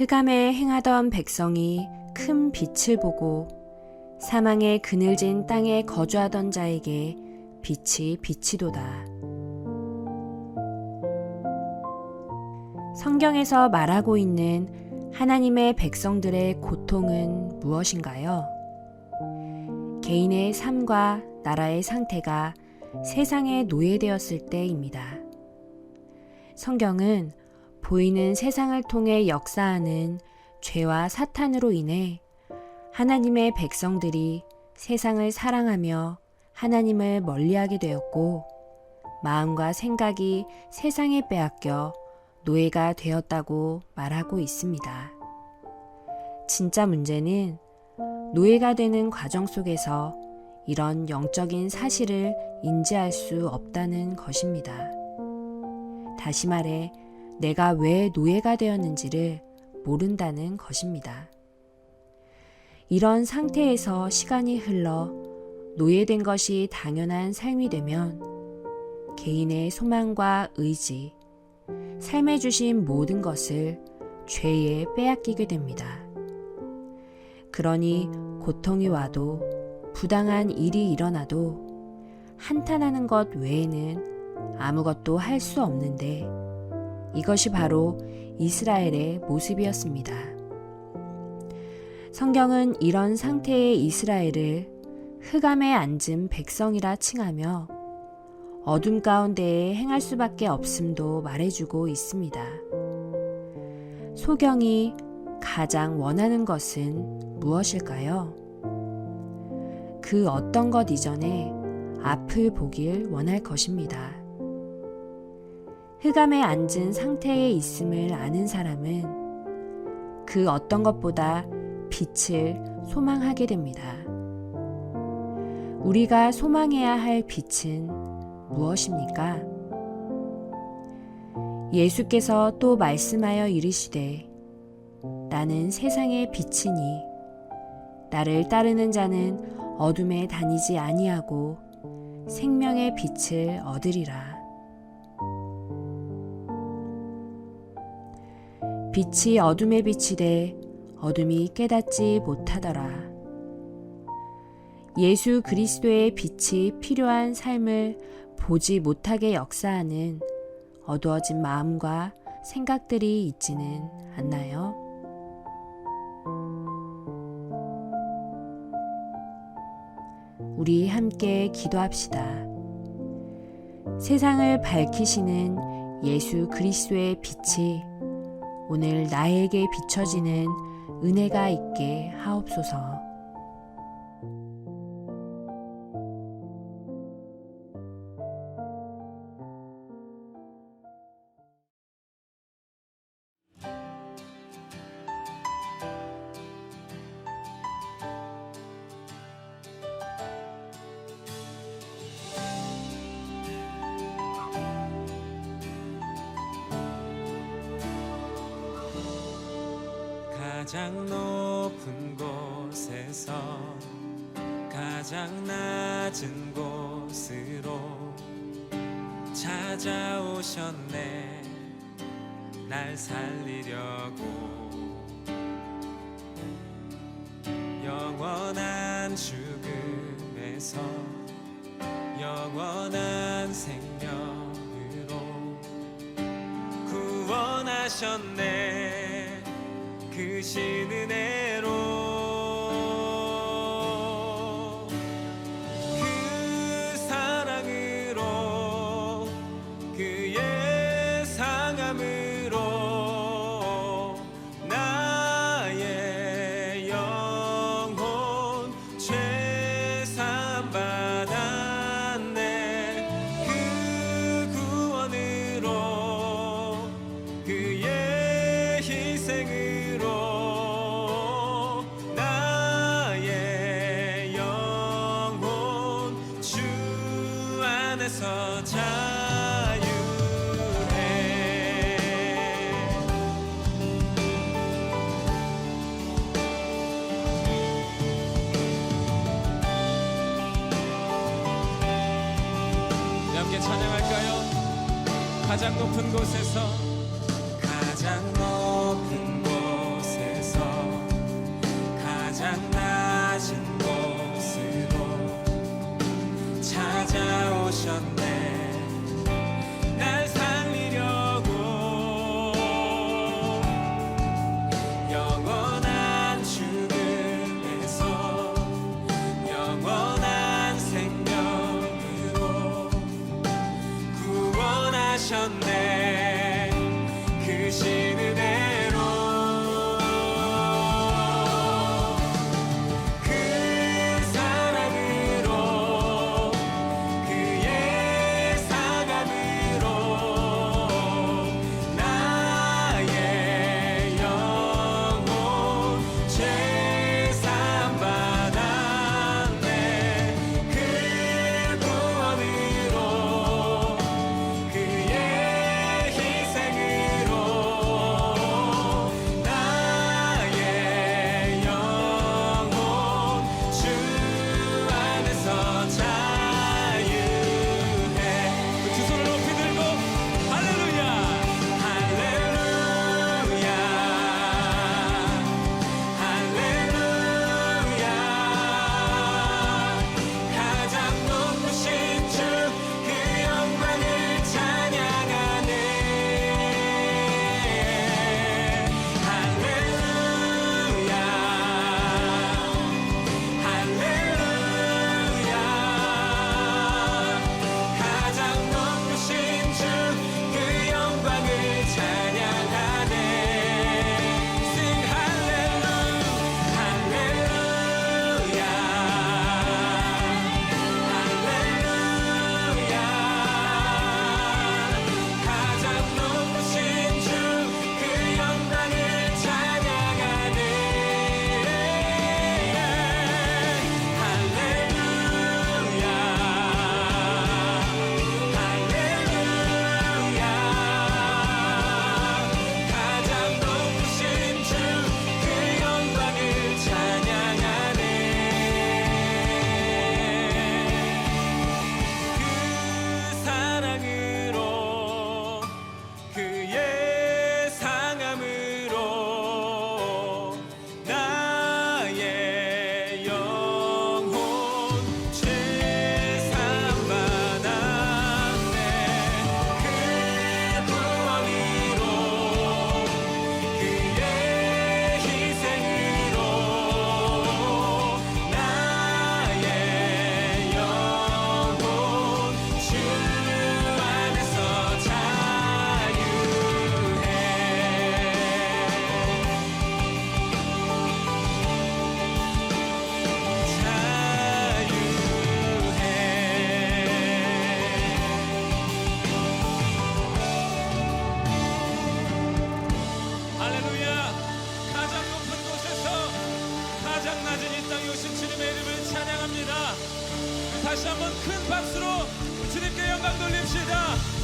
흑암에 행하던 백성이 큰 빛을 보고 사망의 그늘진 땅에 거주하던 자에게 빛이 비치도다. 성경에서 말하고 있는 하나님의 백성들의 고통은 무엇인가요? 개인의 삶과 나라의 상태가 세상에 노예되었을 때입니다. 성경은 보이는 세상을 통해 역사하는 죄와 사탄으로 인해 하나님의 백성들이 세상을 사랑하며 하나님을 멀리하게 되었고 마음과 생각이 세상에 빼앗겨 노예가 되었다고 말하고 있습니다. 진짜 문제는 노예가 되는 과정 속에서 이런 영적인 사실을 인지할 수 없다는 것입니다. 다시 말해, 내가 왜 노예가 되었는지를 모른다는 것입니다. 이런 상태에서 시간이 흘러 노예된 것이 당연한 삶이 되면 개인의 소망과 의지, 삶에 주신 모든 것을 죄에 빼앗기게 됩니다. 그러니 고통이 와도 부당한 일이 일어나도 한탄하는 것 외에는 아무것도 할 수 없는데 이것이 바로 이스라엘의 모습이었습니다. 성경은 이런 상태의 이스라엘을 흑암에 앉은 백성이라 칭하며 어둠 가운데에 행할 수밖에 없음도 말해주고 있습니다. 소경이 가장 원하는 것은 무엇일까요? 그 어떤 것 이전에 앞을 보길 원할 것입니다. 흑암에 앉은 상태에 있음을 아는 사람은 그 어떤 것보다 빛을 소망하게 됩니다. 우리가 소망해야 할 빛은 무엇입니까? 예수께서 또 말씀하여 이르시되 나는 세상의 빛이니 나를 따르는 자는 어둠에 다니지 아니하고 생명의 빛을 얻으리라. 빛이 어둠에 비치되 어둠이 깨닫지 못하더라. 예수 그리스도의 빛이 필요한 삶을 보지 못하게 역사하는 어두워진 마음과 생각들이 있지는 않나요? 우리 함께 기도합시다. 세상을 밝히시는 예수 그리스도의 빛이 오늘 나에게 비춰지는 은혜가 있게 하옵소서. 가장 높은 곳에서 가장 낮은 곳으로 찾아오셨네. 날 살리려고. 영원한 죽음에서 영원한 생명으로 구원하셨네 그 신은혜 자유해 함께 찬양할까요? 가장 높은 곳에서 오셨네. 날 살리려고 영원한 죽음에서 영원한 생명으로 구원하셨네. 다시 한번 큰 박수로 주님께 영광 돌립시다.